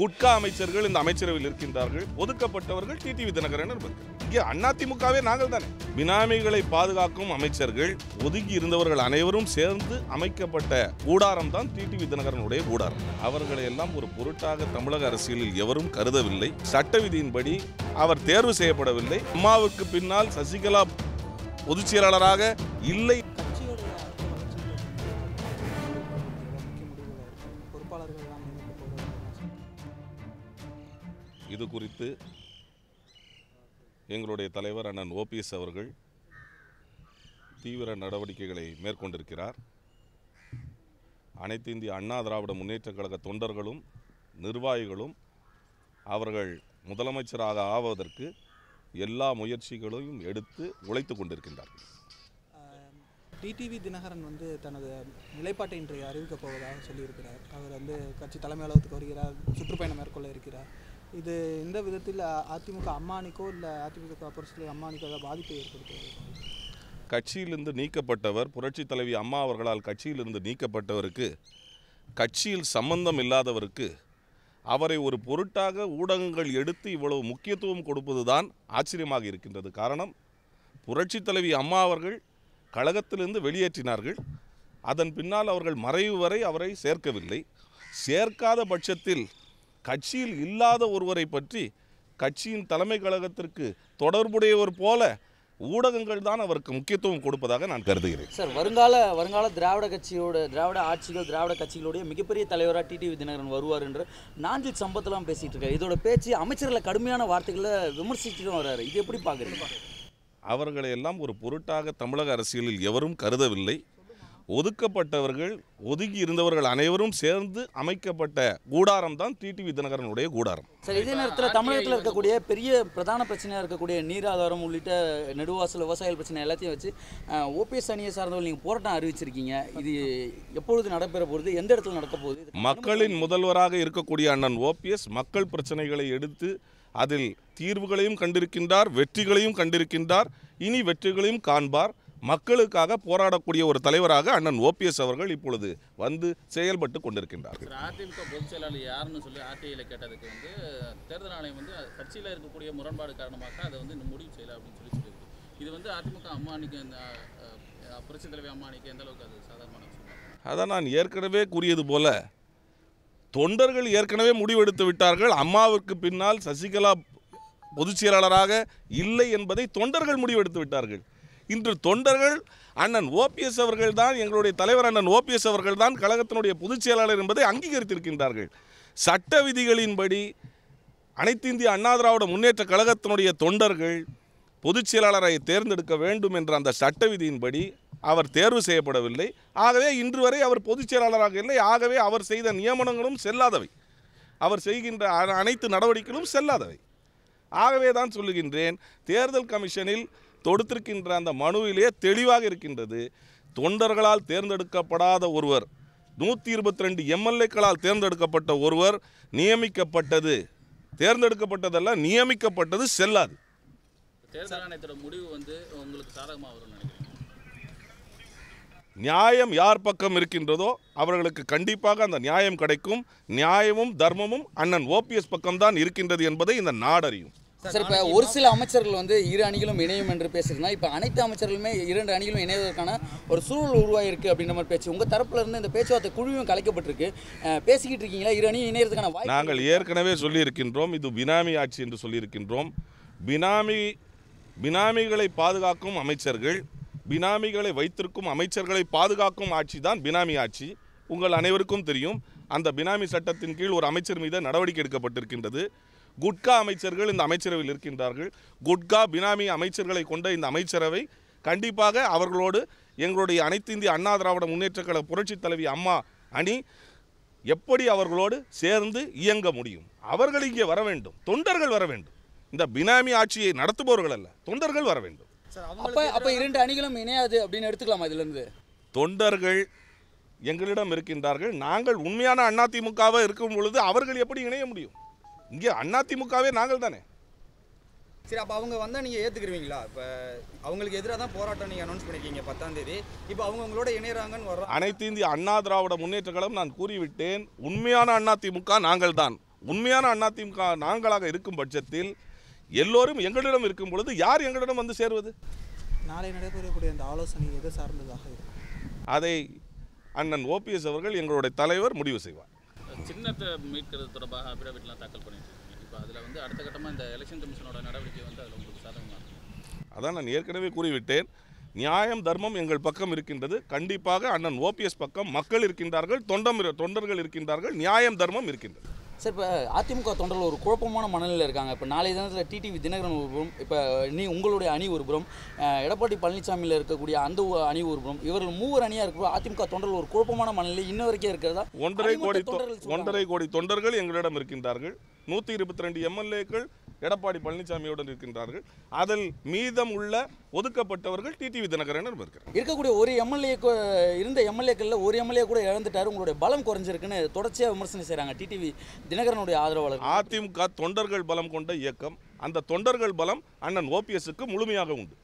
குட்கா அமைச்சர்கள் இந்த அமைச்சரவையில் இருக்கின்றார்கள். ஒதுக்கப்பட்டவர்கள் டிடிவி தினகரன் இங்கே அதிமுகவே நாங்கள் தானே. பினாமிகளை பாதுகாக்கும் அமைச்சர்கள் ஒதுங்கி இருந்தவர்கள் அனைவரும் சேர்ந்து அமைக்கப்பட்ட கூடாரம் தான் டிடிவி தினகரனுடைய கூடாரம். அவர்களை எல்லாம் ஒரு பொருட்டாக தமிழக அரசியலில் எவரும் கருதவில்லை. சட்ட விதியின்படி அவர் தேர்வு செய்யப்படவில்லை. அம்மாவுக்கு பின்னால் சசிகலா பொதுச் செயலாளராக இல்லை இது குறித்து எங்களுடைய தலைவர் அண்ணன் ஓபிஎஸ் அவர்கள் தீவிர நடவடிக்கைகளை மேற்கொண்டிருக்கிறார். அனைத்து இந்திய அண்ணா திராவிட முன்னேற்றக் கழக தொண்டர்களும் நிர்வாகிகளும் அவர்கள் முதலமைச்சராக ஆவதற்கு எல்லா முயற்சிகளையும் எடுத்து உழைத்து கொண்டிருக்கின்றார்கள். டிடிவி தினகரன் வந்து தனது நிலைப்பாட்டை இன்றைய அறிவிக்கப் போவதாக சொல்லியிருக்கிறார். அவர் வந்து கட்சி தலைமை அலுவலகத்துக்கு வருகிறார் சுற்றுப்பயணம் மேற்கொள்ள இருக்கிறார். இது இந்த விதத்தில் அதிமுக அம்மானிக்கோ இல்லை அதிமுக புரட்சி அம்மானிக்கோ ஏதாவது பாதிப்பை ஏற்படுத்துவது கட்சியிலிருந்து நீக்கப்பட்டவர் புரட்சி தலைவி அம்மா அவர்களால் கட்சியிலிருந்து நீக்கப்பட்டவருக்கு கட்சியில் சம்பந்தம் இல்லாதவருக்கு அவரை ஒரு பொருட்டாக ஊடகங்கள் எடுத்து இவ்வளவு முக்கியத்துவம் கொடுப்பதுதான் ஆச்சரியமாக இருக்கின்றது. காரணம் புரட்சி தலைவி அம்மா அவர்கள் கழகத்திலிருந்து வெளியேற்றினார்கள். அதன் பின்னால் அவர்கள் மறைவு வரை அவரை சேர்க்கவில்லை. சேர்க்காத பட்சத்தில் கட்சியில் இல்லாத ஒருவரை பற்றி கட்சியின் தலைமை கழகத்திற்கு தொடர்புடையவர் போல ஊடகங்கள் தான் அவருக்கு முக்கியத்துவம் கொடுப்பதாக நான் கருதுகிறேன். சார் வருங்கால வருங்கால திராவிட கட்சியோட திராவிட ஆட்சிகள் திராவிட கட்சிகளுடைய மிகப்பெரிய தலைவராக டிடிவி தினகரன் வருவார் என்று நாஞ்சில் சம்பத்தெல்லாம் பேசிட்டு இருக்காரு. இதோட பேச்சு அமைச்சர்களை கடுமையான வார்த்தைகளை விமர்சிச்சுட்டு வர்றாரு. இது எப்படி பார்க்குறீங்க அவர்களை எல்லாம் ஒரு பொருட்டாக தமிழக அரசியலில் எவரும் கருதவில்லை. ஒதுக்கப்பட்டவர்கள் ஒதுங்கி இருந்தவர்கள் அனைவரும் சேர்ந்து அமைக்கப்பட்ட கூடாரம் தான் டிடிவி தினகரனுடைய கூடாரம். சார் இதே நேரத்தில் தமிழகத்தில் இருக்கக்கூடிய பெரிய பிரதான பிரச்சனையாக இருக்கக்கூடிய நீர் ஆதாரம் உள்ளிட்ட நெடுவாசல் விவசாயிகள் பிரச்சனை எல்லாத்தையும் வச்சு ஓபிஎஸ் அணியை சார்ந்தவர்கள் நீங்கள் போராட்டம் அறிவிச்சிருக்கீங்க. இது எப்பொழுது நடைபெற போகுது? எந்த இடத்துல நடக்க போகுது? மக்களின் முதல்வராக இருக்கக்கூடிய அண்ணன் ஓபிஎஸ் மக்கள் பிரச்சனைகளை எடுத்து அதில் தீர்வுகளையும் கண்டிருக்கின்றார் வெற்றிகளையும் கண்டிருக்கின்றார் இனி வெற்றிகளையும் காண்பார். மக்களுக்காக போராடக்கூடிய ஒரு தலைவராக அண்ணன் ஓபிஎஸ் அவர்கள் இப்பொழுது வந்து செயல்பட்டு கொண்டிருக்கின்றார்கள். அதிமுக பொதுச் செயலாளர் யாருன்னு சொல்லி ஆர்டிஐயில் கேட்டதுக்கு வந்து தேர்தல் ஆணையம் வந்து கட்சியில் இருக்கக்கூடிய முரண்பாடு காரணமாக அதை வந்து இன்னும் முடிவு செய்யலை அப்படின்னு சொல்லி சொல்லியிருக்கு. இது வந்து அதிமுக அம்மா அன்னைக்கு அந்த புரட்சி தலைவி அம்மா அன்னைக்கு எந்த அளவுக்கு அது சாதாரணமான அதான் நான் ஏற்கனவே கூறியது போல தொண்டர்கள் ஏற்கனவே முடிவெடுத்து விட்டார்கள். அம்மாவுக்கு பின்னால் சசிகலா பொதுச் செயலாளராக இல்லை என்பதை தொண்டர்கள் முடிவெடுத்து விட்டார்கள். இன்று தொண்டர்கள் அண்ணன் ஓபிஎஸ் அவர்கள் தான் எங்களுடைய தலைவர் அண்ணன் ஓபிஎஸ் அவர்கள் தான் கழகத்தினுடைய பொதுச் செயலாளர் என்பதை அங்கீகரித்திருக்கின்றார்கள். சட்ட விதிகளின்படி அனைத்து இந்திய அண்ணா திராவிட முன்னேற்ற கழகத்தினுடைய தொண்டர்கள் பொதுச் செயலாளரை தேர்ந்தெடுக்க வேண்டும் என்ற அந்த சட்ட விதியின்படி அவர் தேர்வு செய்யப்படவில்லை. ஆகவே இன்று வரை அவர் பொதுச் செயலாளராக இல்லை. ஆகவே அவர் செய்த நியமனங்களும் செல்லாதவை. அவர் செய்கின்ற அ- அனைத்து நடவடிக்கைகளும் செல்லாதவை. ஆகவே தான் சொல்லுகின்றேன் தேர்தல் கமிஷனில் தொடுத்திருக்கின்ற அந்த மனுவிலே தெளிவாக இருக்கின்றது தொண்டர்களால் தேர்ந்தெடுக்கப்படாத ஒருவர் நூற்றி இருபத்தி ரெண்டு எம்எல்ஏக்களால் தேர்ந்தெடுக்கப்பட்ட ஒருவர் நியமிக்கப்பட்டது. தேர்ந்தெடுக்கப்பட்டதல்ல நியமிக்கப்பட்டது செல்லாது. தேர்தல் ஆணையத்தோட முடிவு வந்து உங்களுக்கு சாதகமாக வரும்னு நினைக்கிறேன். நியாயம் யார் பக்கம் இருக்கின்றதோ அவர்களுக்கு கண்டிப்பாக அந்த நியாயம் கிடைக்கும். நியாயமும் தர்மமும் அண்ணன் ஓபிஎஸ் பக்கம்தான் இருக்கின்றது என்பதை இந்த நாடறியும். சார் இப்போ ஒரு சில அமைச்சர்கள் வந்து இரு அணிகளும் இணையும் என்று பேசுறதுனா இப்போ அனைத்து அமைச்சர்களுமே இரண்டு அணிகளும் இணைவதற்கான ஒரு சூழல் உருவாயிருக்கு அப்படின்ற மாதிரி பேச்சு. உங்கள் தரப்புல இருந்து இந்த பேச்சுவார்த்தை குழுவும் கலைக்கப்பட்டிருக்கு. பேசிக்கிட்டு இருக்கீங்களா? இரு அணியும் இணையறதுக்கான வாய்ப்பு நாங்கள் ஏற்கனவே சொல்லியிருக்கின்றோம் இது பினாமி ஆட்சி என்று சொல்லியிருக்கின்றோம். பினாமி பினாமிகளை பாதுகாக்கும் அமைச்சர்கள் பினாமிகளை வைத்திருக்கும் அமைச்சர்களை பாதுகாக்கும் ஆட்சி தான் பினாமி ஆட்சி. உங்கள் அனைவருக்கும் தெரியும் அந்த பினாமி சட்டத்தின் கீழ் ஒரு அமைச்சர் மீது நடவடிக்கை எடுக்கப்பட்டிருக்கின்றது. குட்கா அமைச்சர்கள் இந்த அமைச்சரவையில் இருக்கின்றார்கள். குட்கா பினாமி அமைச்சர்களை கொண்ட இந்த அமைச்சரவை கண்டிப்பாக அவர்களோடு எங்களுடைய அனைத்து இந்திய அண்ணா திராவிட முன்னேற்றக் கழக புரட்சித் தலைவி அம்மா அணி எப்படி அவர்களோடு சேர்ந்து இயங்க முடியும்? அவர்கள் இங்கே வர வேண்டும். தொண்டர்கள் வர வேண்டும். இந்த பினாமி ஆட்சியை நடத்துபவர்கள் அல்ல. தொண்டர்கள் வர வேண்டும். அப்போ அப்போ இரண்டு அணிகளும் இணையாது அப்படின்னு எடுத்துக்கலாமா இதுல இருந்து தொண்டர்கள் எங்களிடம் இருக்கின்றார்கள். நாங்கள் உண்மையான அதிமுகவாக இருக்கும் பொழுது அவர்கள் எப்படி இணைய முடியும்? இங்கே அதிமுகவே நாங்கள் தானே. சரி அப்போ அவங்க வந்தால் நீங்கள் ஏற்றுக்குருவீங்களா இப்போ அவங்களுக்கு எதிராக தான் போராட்டம் நீங்கள் அனௌன்ஸ் பண்ணிருக்கீங்க பத்தாம் தேதி. இப்போ அவங்க உங்களோட இணையறாங்கன்னு வர்றோம். அனைத்து இந்திய அண்ணா திராவிட முன்னேற்ற கழகம் நான் கூறிவிட்டேன். உண்மையான அதிமுக நாங்கள் தான். உண்மையான அதிமுக நாங்களாக இருக்கும் பட்சத்தில் எல்லோரும் எங்களிடம் இருக்கும் பொழுது யார் எங்களிடம் வந்து சேருவது? நாளை நடைபெறக்கூடிய அந்த ஆலோசனை எது சார்ந்ததாக இருக்கும்? அதை அண்ணன் ஓபிஎஸ் அவர்கள் எங்களுடைய தலைவர் முடிவு செய்வார். சின்னத்தை மீட்கிறது தொடர்பாக அபிடவிட்லாம் தாக்கல் பண்ணிட்டு இப்போ அதில் வந்து அடுத்த கட்டமாக இந்த எலெக்ஷன் கமிஷனோட நடவடிக்கை வந்து அதில் உங்களுக்கு சாதகமாக இருக்கும். அதான் நான் ஏற்கனவே கூறிவிட்டேன். நியாயம் தர்மம் எங்கள் பக்கம் இருக்கின்றது. கண்டிப்பாக அண்ணன் ஓபிஎஸ் பக்கம் மக்கள் இருக்கின்றார்கள் தொண்டம் தொண்டர்கள் இருக்கின்றார்கள். நியாயம் தர்மம் இருக்கின்றது. சார் இப்போ அதிமுக தொண்டர்கள் ஒரு குழப்பமான மனநிலையில் இருக்காங்க. இப்போ நாளைய தினத்தில் டிடிவி தினகரன் ஒரு புறம் இப்போ நீ உங்களுடைய அணி ஒரு புறம் எடப்பாடி பழனிசாமியில் இருக்கக்கூடிய அந்த அணி ஒரு புறம் இவர்கள் மூவர் அணியாக இருக்கிற அதிமுக தொண்டர்கள் ஒரு குழப்பமான மனநிலை இன்ன வரைக்கும் இருக்கிறதா? ஒன்றரை கோடி. ஒன்றரை கோடி தொண்டர்கள் எங்களிடம் இருக்கின்றார்கள். நூற்றி இருபத்தி ரெண்டு எம்எல்ஏக்கள் எடப்பாடி பழனிசாமியுடன் இருக்கின்றார்கள். அதில் மீதம் உள்ள ஒதுக்கப்பட்டவர்கள் டிடிவி தினகரனும் இருக்கிறார். இருக்கக்கூடிய ஒரு எம்எல்ஏ இருந்த எம்எல்ஏக்களில் ஒரு எம்எல்ஏ கூட இழந்துட்டாரு. உங்களுடைய பலம் குறைஞ்சிருக்குன்னு தொடர்ச்சியாக விமர்சனம் செய்கிறாங்க டிடிவி தினகரனுடைய ஆதரவாளர் அதிமுக தொண்டர்கள் பலம் கொண்ட இயக்கம். அந்த தொண்டர்கள் பலம் அண்ணன் ஓபிஎஸ்க்கு முழுமையாக உண்டு.